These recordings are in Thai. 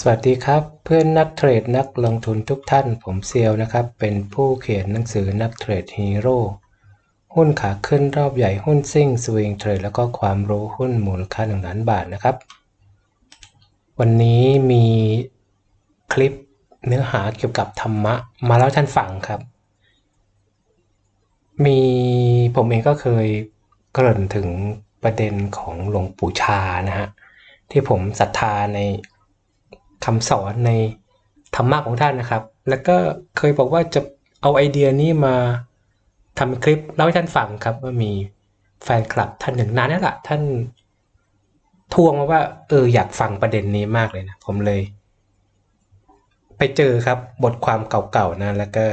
สวัสดีครับ เพื่อนนักเทรดนักลงทุนทุกท่านผมเซียวนะครับ เป็นผู้เขียนหนังสือนักเทรดฮีโร่หุ้นขาขึ้นรอบใหญ่หุ้นซิ่งสวิงเทรดแล้วก็ความรู้หุ้นมูลค่าหนึ่งล้านบาทนะครับ วันนี้มีคลิปเนื้อหาเกี่ยวกับธรรมะ มาเล่าท่านฟังครับ มีผมเองก็เคยเกริ่นถึงประเด็นของหลวงปู่ชานะฮะที่ผมศรัทธาใน คำสอนในธรรมะของท่านนะครับ แล้วก็เคยบอกว่าจะเอาไอเดียนี้มาทำคลิปเล่าให้ท่านฟังครับ ว่ามีแฟนคลับท่านหนึ่งนานแล้วล่ะท่านทวงมาว่า เอออยากฟังประเด็นนี้มากเลยนะ ผมเลย ไปเจอครับบทความเก่าๆนะ แล้วก็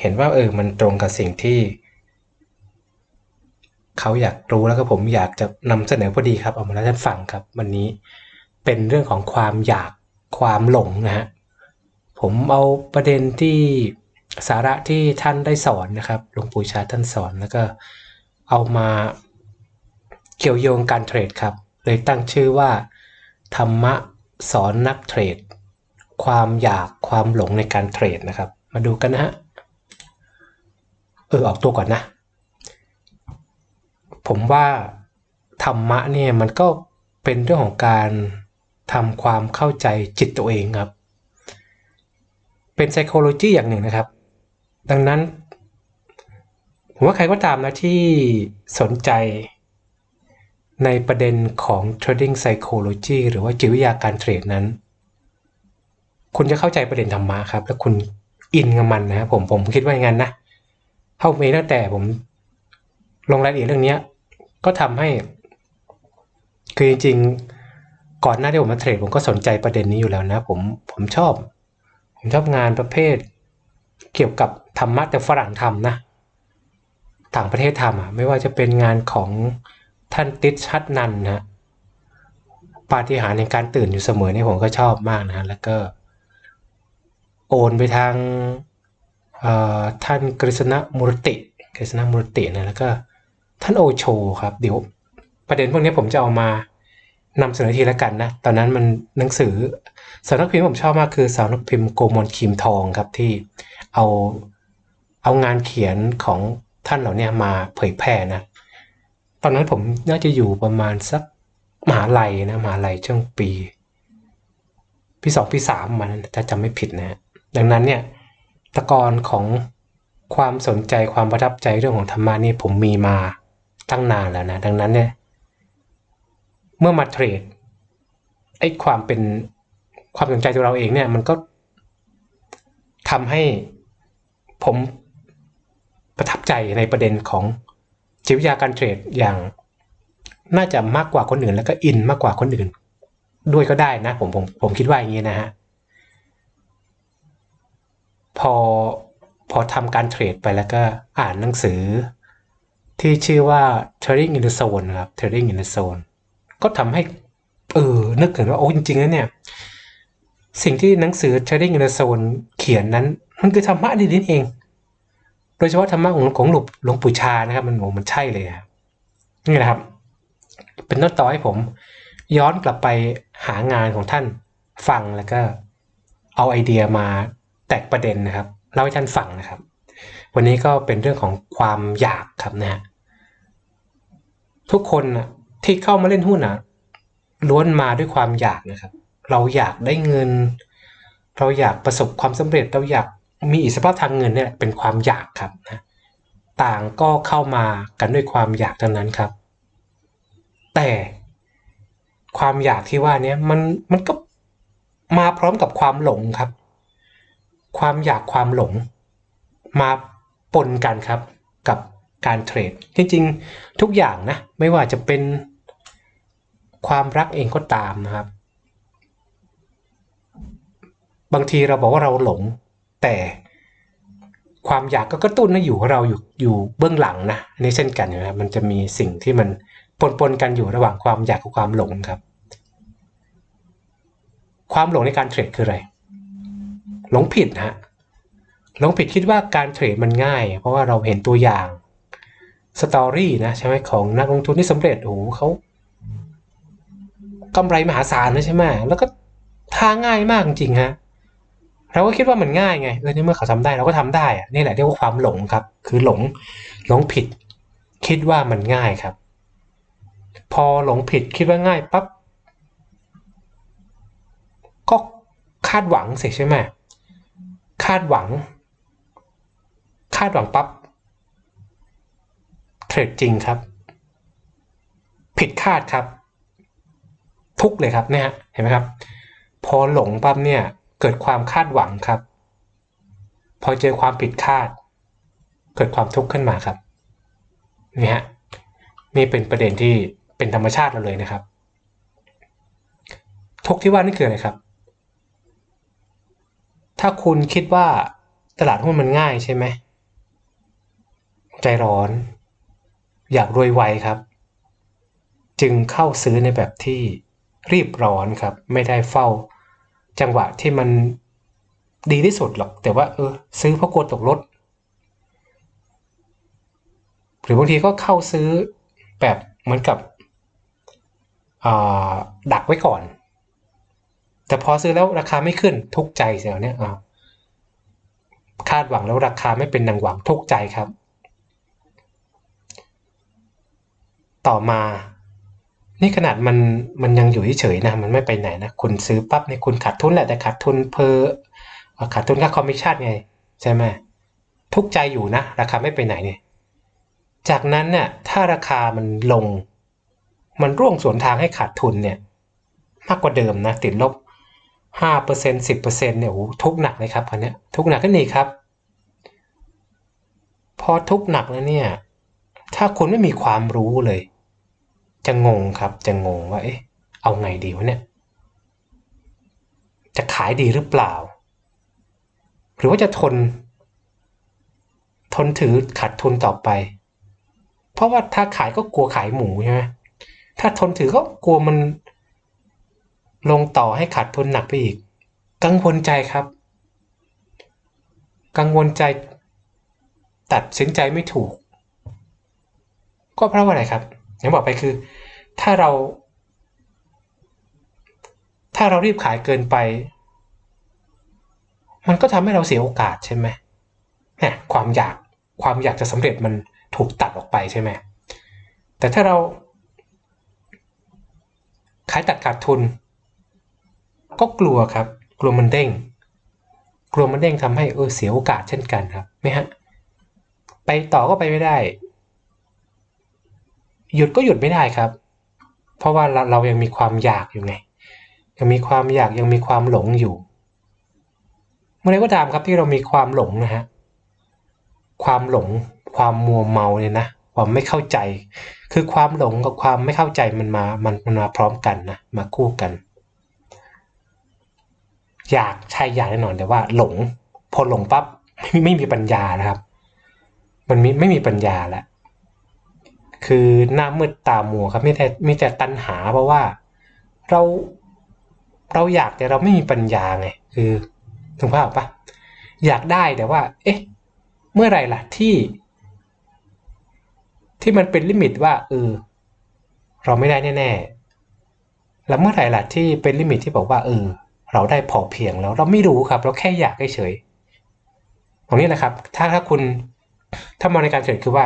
เห็นว่าเออมันตรงกับสิ่งที่ เขาอยากรู้แล้วก็ผมอยากจะนำเสนอพอดีครับ เอามาแล้วท่านฟังครับ วันนี้ เป็นเรื่องของความอยากความหลงนะฮะผมเอาประเด็นที่สาระที่ท่านได้สอนนะครับหลวงปู่ชาท่านสอนแล้วก็เอามาเกี่ยวโยงการเทรดครับ เลยตั้งชื่อว่า ธรรมะสอนนักเทรด ความอยากความหลงในการเทรดนะครับ มาดูกันนะฮะเออออกตัวก่อนนะ ผมว่าธรรมะเนี่ยมันก็เป็นเรื่องของการ ทำความเข้าใจจิตตัวเองครับ เป็น psychology อย่างหนึ่งนะครับ ดังนั้น ผมว่าใครก็ตามนะที่สนใจในประเด็นของ trading psychology หรือว่าจิตวิทยาการเทรดนั้น คุณจะเข้าใจประเด็นธรรมะครับ แล้วคุณอินกับมันนะครับผมผมคิดว่าอย่างนั้นนะเข้าเมตั้งแต่ผมลงรายละเอียดเรื่องนี้ก็ทำให้ คือจริงๆ ก่อนหน้าที่ผมมาเทรดผมก็สนใจประเด็นนี้อยู่แล้วนะ ผมผมชอบ ผมชอบงานประเภท เกี่ยวกับธรรมะแต่ฝรั่งทำนะ ต่างประเทศทำอะไม่ว่าจะเป็นงานของท่านติชชัดนันนะปาฏิหาริย์ในการตื่นอยู่เสมอเนี่ยผมก็ชอบมากนะแล้วก็โอนไปทางท่านกฤษณมูรติกฤษณมูรตินะแล้วก็ท่านโอโชครับ เดี๋ยวประเด็นพวกนี้ผมจะเอามา นำเสนอทีละกันนะ ตอนนั้นมันหนังสือสำนักพิมพ์ผมชอบมากคือสำนักพิมพ์โกมลคิมทองครับที่เอาเอางานเขียนของท่านเหล่านี้มาเผยแพร่นะ ตอนนั้นผมน่าจะอยู่ประมาณสักมหาลัยนะมหาลัยช่วงปีปีสองปีสามมันถ้าจำไม่ผิดนะดังนั้นเนี่ยตะกอนของความสนใจความประทับใจเรื่องของธรรมะนี่ผมมีมาตั้งนานแล้วนะ ดังนั้นเนี่ย เมื่อมาเทรดไอ้ความเป็นความสนใจตัวเราเองเนี่ย มันก็ทำให้ผมประทับใจในประเด็นของจิตวิทยาการเทรดอย่างน่าจะมากกว่าคนอื่น แล้วก็อินมากกว่าคนอื่น ด้วยก็ได้นะ ผมผมผมคิดว่าอย่างนี้นะฮะพอพอทำการเทรดไปแล้วก็อ่านหนังสือที่ชื่อว่า Trading in the Zone ครับ Trading in the Zone ก็ทำให้เออนึกถึงว่าโอ้จริงๆแล้วเนี่ย สิ่งที่หนังสือ Trading in the Zone เขียนนั้น มันคือธรรมะดีนี่เอง โดยเฉพาะธรรมะของของหลวงหลวงปู่ชานะครับ มันโอ้มันใช่เลยครับนี่แหละครับ เป็นต้นต่อให้ผม ย้อนกลับไปหางานของท่านฟังแล้วก็ เอาไอเดียมาแตกประเด็นนะครับเล่าให้ท่านฟังนะครับ วันนี้ก็เป็นเรื่องของความอยากครับนะฮะทุกคนนะ ที่เข้ามาเล่นหุ้นนะล้วนมาด้วยความอยากนะครับ เราอยากได้เงิน เราอยากประสบความสำเร็จ เราอยากมีอิสรภาพทางเงินเนี่ยเป็นความอยากครับนะต่างก็เข้ามากันด้วยความอยากทั้งนั้นครับ แต่ความอยากที่ว่านี้มันมันก็มาพร้อมกับความหลงครับ ความอยากความหลง มาปนกันครับกับการเทรดจริงๆ ทุกอย่างนะ ไม่ว่าจะเป็น ความรักเองก็ตามนะครับ บางทีเราบอกว่าเราหลง แต่ความอยากก็กระตุ้นนะอยู่เราอยู่อยู่เบื้องหลังนะนี่เช่นกันนะครับมันจะมีสิ่งที่มันปนปนกันอยู่ระหว่างความอยากกับความหลงครับ ความหลงในการเทรดคืออะไร หลงผิดฮะหลงผิดคิดว่าการเทรดมันง่าย เพราะว่าเราเห็นตัวอย่างสตอรี่นะใช่ไหมของนักลงทุนที่สำเร็จโอ้โหเขา กำไรมหาศาลนะใช่ไหมแล้วก็ทาง่ายมากจริงฮะเราก็คิดว่ามันง่ายไงเออในเมื่อเขาทำได้เราก็ทำได้อะนี่แหละเรียกว่าความหลงครับ คือหลงหลงผิด คิดว่ามันง่ายครับ พอหลงผิดคิดว่าง่ายปั๊บก็คาดหวังเสียใช่ไหมคาดหวัง คาดหวังปั๊บเทรดจริงครับ ผิดคาดครับ ทุกเลยครับเนี่ยฮะเห็นไหมครับ พอหลงปั๊บเนี่ยเกิดความคาดหวังครับ พอเจอความผิดคาด เกิดความทุกข์ขึ้นมาครับนี่ฮะนี่เป็นประเด็นที่เป็นธรรมชาติเราเลยนะครับ ทุกที่ว่านี่คืออะไรครับ ถ้าคุณคิดว่าตลาดหุ้นมันง่ายใช่ไหมใจร้อน อยากรวยไวครับ จึงเข้าซื้อในแบบที่ รีบร้อนครับ ไม่ได้เฝ้า จังหวะที่มันดีที่สุดหรอก แต่ว่าเออซื้อเพราะกลัวตกรถ หรือบางทีก็เข้าซื้อแบบเหมือนกับดักไว้ก่อน แต่พอซื้อแล้วราคาไม่ขึ้นทุกใจเสียเนี่ยคาดหวังแล้วราคาไม่เป็นดังหวังทุกใจครับ ต่อมา นี่ขนาดมันมันยังอยู่เฉยๆนะ มันไม่ไปไหนนะ คุณซื้อปั๊บเนี่ยคุณขาดทุนแหละแต่ขาดทุนเพอขาดทุนค่าคอมมิชชั่นไง ใช่ไหมทุกใจอยู่นะ ราคาไม่ไปไหนเนี่ยจากนั้นเนี่ยถ้าราคามันลง มันร่วงสวนทางให้ขาดทุนเนี่ย มากกว่าเดิมนะ ติดลบห้าเปอร์เซ็นสิบเปอร์เซ็นเนี่ยโอ้ทุกหนักเลยครับอันเนี้ยทุกหนักก็นี่ครับ พอทุกหนักแล้วเนี่ย ถ้าคุณไม่มีความรู้เลย จะงงครับ จะงงว่า เอ๊ะ เอาไงดีวะเนี่ย จะขายดีหรือเปล่า หรือว่าจะทน ทนถือขาดทุนต่อไป เพราะว่าถ้าขายก็กลัวขายหมูใช่ไหมถ้าทนถือก็กลัวมัน ลงต่อให้ขาดทุนหนักไปอีก กังวลใจครับ กังวลใจ ตัดสินใจไม่ถูก ก็เพราะว่าอะไรครับ อย่างบอกไปคือ ถ้าเรา ถ้าเรารีบขายเกินไป มันก็ทำให้เราเสียโอกาสใช่ไหมเนี่ยความอยากความอยากจะสำเร็จมันถูกตัดออกไปใช่ไหมแต่ถ้าเราขายตัดขาดทุน ก็กลัวครับ กลัวมันเด้ง กลัวมันเด้งทำให้เออเสียโอกาสเช่นกันครับไหมฮะไปต่อก็ไปไม่ได้ หยุดก็หยุดไม่ได้ครับ เพราะว่าเราเรายังมีความอยากอยู่ไง ยังมีความอยากยังมีความหลงอยู่เมื่อไรก็ตามครับที่เรามีความหลงนะฮะความหลงความมัวเมาเนี่ยนะความไม่เข้าใจ คือความหลงกับความไม่เข้าใจมันมามันมันมาพร้อมกันนะมาคู่กัน อยากใช่อยากแน่นอนแต่ว่า หลง พอหลงปั๊บไม่ไม่มีปัญญานะครับ มันไม่ไม่มีปัญญาแล้ว คือหน้ามืดตามัวครับไม่แต่ม่แต่ตัณหาเพราะว่าเราเราอยากแต่เราไม่มีปัญญาไงคือถึงภาพปะอยากได้แต่ว่า เอ๊ะ เมื่อไหร่ล่ะที่ ที่มันเป็นลิมิตว่าเออเราไม่ได้แน่ๆแล้วเมื่อไหร่ล่ะที่เป็นลิมิตที่บอกว่าเออเราได้พอเพียงแล้วเราไม่รู้ครับ เราแค่อยากเฉยตรงนี้แหละครับ ถ้าถ้าคุณถ้ามองในการเทรดคือว่า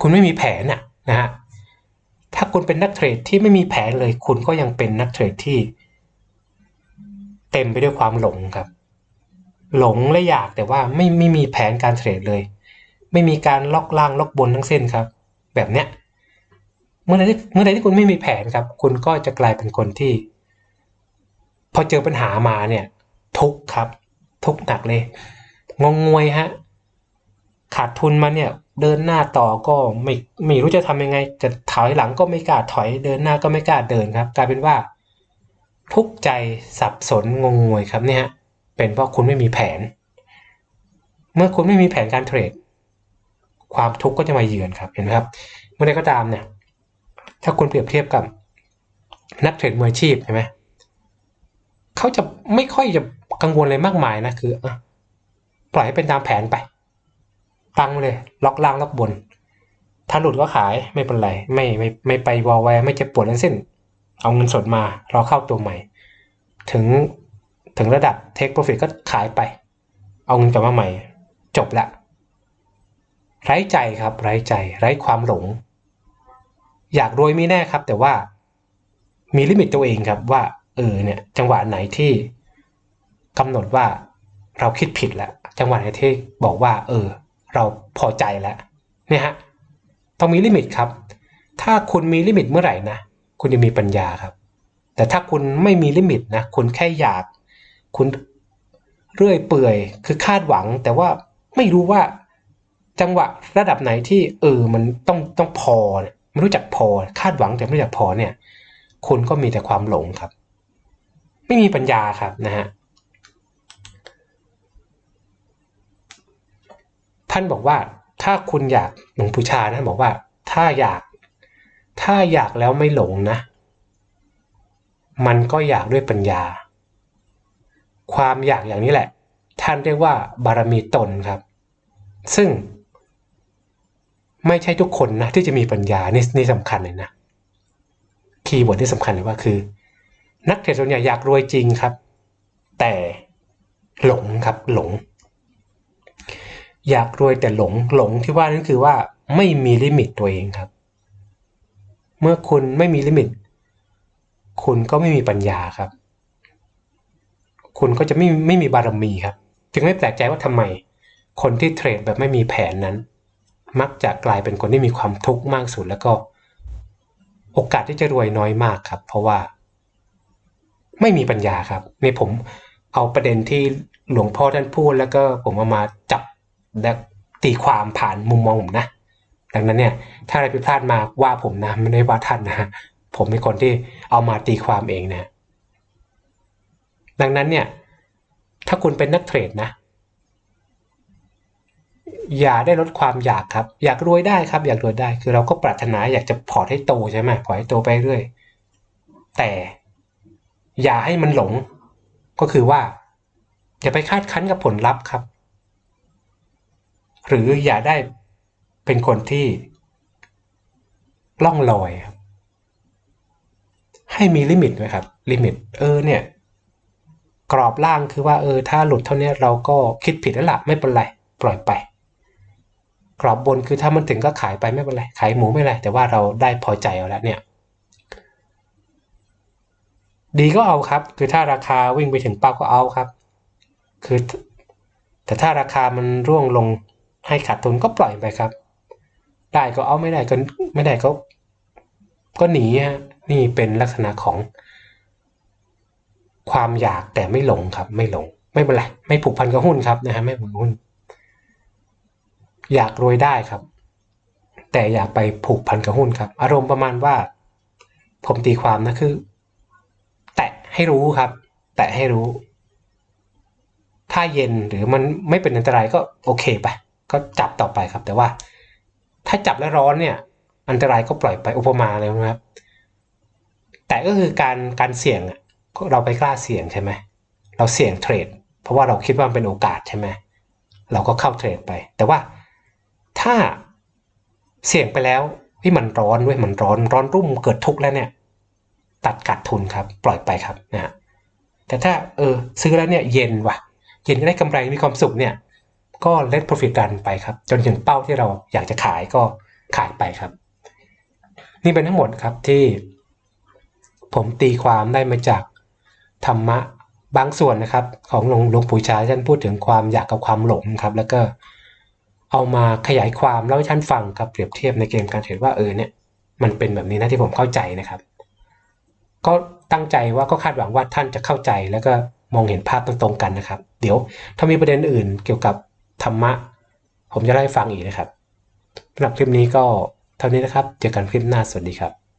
คุณไม่มีแผนน่ะนะฮะถ้าคุณเป็นนักเทรดที่ไม่มีแผนเลย คุณก็ยังเป็นนักเทรดที่ เต็มไปด้วยความหลงครับ หลงและอยากแต่ว่าไม่ไม่มีแผนการเทรดเลย ไม่มีการล็อกล่างล็อกบนทั้งเส้นครับ แบบเนี้ยเมื่อใดที่เมื่อใดที่คุณไม่มีแผนครับ คุณก็จะกลายเป็นคนที่ พอเจอปัญหามาเนี่ย ทุกครับ ทุกหนักเลย งงงวยฮะขาดทุนมาเนี่ย เดินหน้าต่อก็ไม่ไม่รู้จะทำยังไง จะถอยหลังก็ไม่กล้าถอย เดินหน้าก็ไม่กล้าเดินครับ กลายเป็นว่า ทุกใจสับสนงงงวยครับเนี่ยเป็นเพราะคุณไม่มีแผน เมื่อคุณไม่มีแผนการเทรด ความทุกข์ก็จะมาเยือนครับเห็นไหมครับ เมื่อใดก็ตามเนี่ย ถ้าคุณเปรียบเทียบกับ นักเทรดมืออาชีพใช่ไหมเขาจะไม่ค่อยจะกังวลอะไรมากมายนะคืออปล่อยให้เป็นตามแผนไป ตั้งเลยล็อกล่างล็อกบน ถ้าหลุดก็ขายไม่เป็นไร ไม่ไม่ไม่ไปวอลแวร์ไม่จะปวดทั้งสิ้น เอาเงินสดมาราเข้าตัวใหม่ ถึงถึงระดับ take profit ก็ขายไป เอาเงินกลับมาใหม่ จบละไร้ใจครับ ไร้ใจ ไร้ความหลง อยากรวยไม่แน่ครับ แต่ว่ามีลิมิตตัวเองครับว่าเออเนี่ย จังหวะไหนที่กำหนดว่าเราคิดผิดแล้วจังหวะไหนที่บอกว่า เออ เราพอใจแล้วเนี่ยฮะต้องมีลิมิตครับ ถ้าคุณมีลิมิตเมื่อไหร่นะคุณจะมีปัญญาครับ แต่ถ้าคุณไม่มีลิมิตนะคุณแค่อยาก คุณเรื่อยเปื่อยคือคาดหวัง แต่ว่าไม่รู้ว่าจังหวะระดับไหนที่เออมันต้องต้องพอเนี่ยไม่รู้จักพอ คาดหวังแต่ไม่รู้จักพอเนี่ย คุณก็มีแต่ความหลงครับ ไม่มีปัญญาครับนะฮะ ท่านบอกว่าถ้าคุณอยากหลวงปู่ชานะบอกว่า ถ้าอยาก ถ้าอยากแล้วไม่หลงนะ มันก็อยากด้วยปัญญา ความอยากอย่างนี้แหละ ท่านเรียกว่า บารมีตนครับ ซึ่ง ไม่ใช่ทุกคนนะที่จะมีปัญญานี่นี่สำคัญเลยนะคีย์เวิร์ดที่สำคัญเลยว่าคือ นักเทรดส่วนใหญ่อยากรวยจริงครับ แต่หลงครับหลง อยากรวยแต่หลงหลงที่ว่านั่นคือว่าไม่มีลิมิตตัวเองครับ เมื่อคุณไม่มีลิมิต คุณก็ไม่มีปัญญาครับ คุณก็จะไม่ไม่มีบารมีครับ จึงไม่แปลกใจว่าทำไม คนที่เทรดแบบไม่มีแผนนั้น มักจะกลายเป็นคนที่มีความทุกข์มากสุดแล้วก็ โอกาสที่จะรวยน้อยมากครับ เพราะว่า ไม่มีปัญญาครับในผมเอาประเด็นที่หลวงพ่อท่านพูดแล้วก็ผมเอามาจับ และตีความผ่านมุมมองผมนะ ดังนั้นเนี่ย ถ้าอะไรผิดพลาดมาว่าผมนะไม่ได้ว่าท่านนะผมเป็นคนที่เอามาตีความเองนะ ดังนั้นเนี่ย ถ้าคุณเป็นนักเทรดนะ อย่าได้ลดความอยากครับ อยากรวยได้ครับ อยากรวยได้ คือเราก็ปรารถนาอยากจะพอร์ตให้โตใช่ไหมพอร์ตให้โตไปเรื่อย แต่อย่าให้มันหลง ก็คือว่าอย่าไปคาดคั้นกับผลลัพธ์ครับ หรืออย่าได้เป็นคนที่ล่องลอยครับให้มีลิมิตไว้ครับ ลิมิต เออเนี่ย กรอบล่างคือว่าเออถ้าหลุดเท่านี้เราก็คิดผิดแล้วละไม่เป็นไร ปล่อยไป กรอบบนคือถ้ามันถึงก็ขายไปไม่เป็นไร ขายหมูไม่เป็นไร แต่ว่าเราได้พอใจเอาแล้วเนี่ย ดีก็เอาครับ คือถ้าราคาวิ่งไปถึงเป้าก็เอาครับ คือ แต่ถ้าราคามันร่วงลง ให้ขาดทุนก็ปล่อยไปครับ ได้ก็เอาไม่ได้ก็ไม่ได้ก็ก็หนีฮะนี่เป็นลักษณะของ ความอยากแต่ไม่หลงครับ ไม่หลง ไม่เป็นไรไม่ผูกพันกับหุ้นครับนะฮะไม่ผูกหุ้น อยากรวยได้ครับ แต่อย่าไปผูกพันกับหุ้นครับ อารมณ์ประมาณว่า ผมตีความนะคือ แตะให้รู้ครับ แตะให้รู้ ถ้าเย็นหรือมันไม่เป็นอันตรายก็โอเคไป ก็จับต่อไปครับ แต่ว่าถ้าจับแล้วร้อนเนี่ย อันตรายก็ปล่อยไปอุปมาเลยนะครับ แต่ก็คือการการเสี่ยงเราไปกล้าเสี่ยงใช่ไหมเราเสี่ยงเทรด เพราะว่าเราคิดว่าเป็นโอกาสใช่ไหมเราก็เข้าเทรดไป แต่ว่าถ้าเสี่ยงไปแล้วที่มันร้อนด้วยมันร้อนร้อนรุ่มเกิดทุกข์แล้วเนี่ย ตัดกัดทุนครับ ปล่อยไปครับนะฮะแต่ถ้าเออซื้อแล้วเนี่ยเย็นว่ะ เย็นก็ได้กำไรมีความสุขเนี่ย ก็เล t profit กันไปครับ จนถึงเป้าที่เราอยากจะขายก็ขายไปครับ นี่เป็นทั้งหมดครับที่ผมตีความได้มาจากธรรมะบางส่วนนะครับ ของหลวงหลวงปู่ชาท่านพูดถึงความอยากกับความหลงครับ แล้วก็เอามาขยายความแล้วให้ท่านฟังครับเปรียบเทียบในเกมการเทรดว่าเออเนี่ยมันเป็นแบบนี้นะที่ผมเข้าใจนะครับ ก็ตั้งใจว่าก็คาดหวังว่าท่านจะเข้าใจแล้วก็มองเห็นภาพตรงๆกันนะครับ เดี๋ยวถ้ามีประเด็นอื่นเกี่ยวกับ ธรรมะ ผมจะเล่าให้ฟังอีกนะครับสำหรับคลิปนี้ก็เท่านี้นะครับ เจอกันคลิปหน้าสวัสดีครับ